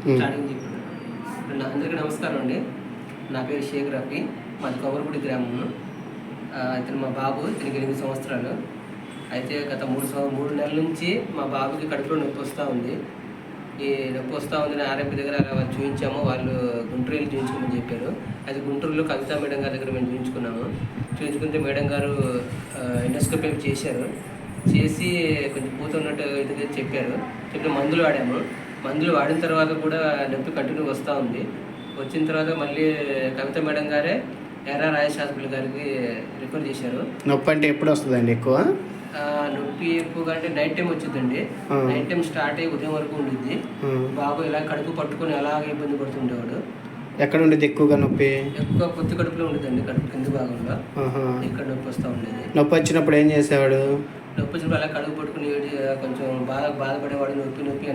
Starting చెప్పాను నా- అందరికీ నమస్కారం అండి. నా పేరు షేక్ రఫీ మాది కొమరపూడి గ్రామం ఇతను మా బాబు ఇతనికి ఎనిమిది సంవత్సరాలు. అయితే గత మూడు మూడు నెలల నుంచి మా బాబుకి కడుపులో నొప్పి వస్తూ ఉంది. ఈ నొప్పి వస్తూ ఉంది ఆర్ఎంపీ దగ్గర అలా చూపించాము వాళ్ళు గుంటూరు వెళ్ళి చూపించుకోమని చెప్పారు. అది గుంటూరులో కవిత మేడం గారి దగ్గర మేము చూపించుకున్నాము చూపించుకుంటే మేడం గారు ఎండోస్కోపీ చేశారు. చేసి కొంచెం పూత ఉన్నట్టు ఇది చెప్పారు. చెప్పిన మందులు వాడాము. మందులు వాడిన తర్వాత కూడా నొప్పి కంటిన్యూ వస్తూ ఉంది. వచ్చిన తర్వాత మళ్ళీ కవిత మేడం గారే ఎర్ఆర్ రాజేష్ హాస్పిటల్ గారికి రిఫర్ చేశారు. నొప్పి అంటే ఎప్పుడు వస్తుందండి ఎక్కువ? నొప్పి ఎక్కువగా అంటే నైట్ టైం వచ్చిందండి. నైట్ టైం స్టార్ట్ అయ్యి ఉదయం వరకు ఉండిద్ది. బాబు ఇలా కడుపు పట్టుకొని అలాగే ఇబ్బంది పడుతుండేవాడు. ఎక్కడ ఉండేది ఎక్కువగా నొప్పి? ఎక్కువ పొత్తి కడుపులో ఉండేదండి కడుపు కింద భాగంలో. ఇక్కడ నొప్పి వస్తూ ఉండేది. నొప్పి వచ్చినప్పుడు ఏం చేసేవాడు? నొప్పి వచ్చినప్పుడు అలా కడుపు పట్టుకుని కొంచెం బాధ బాధపడేవాడు నొప్పి నొప్పి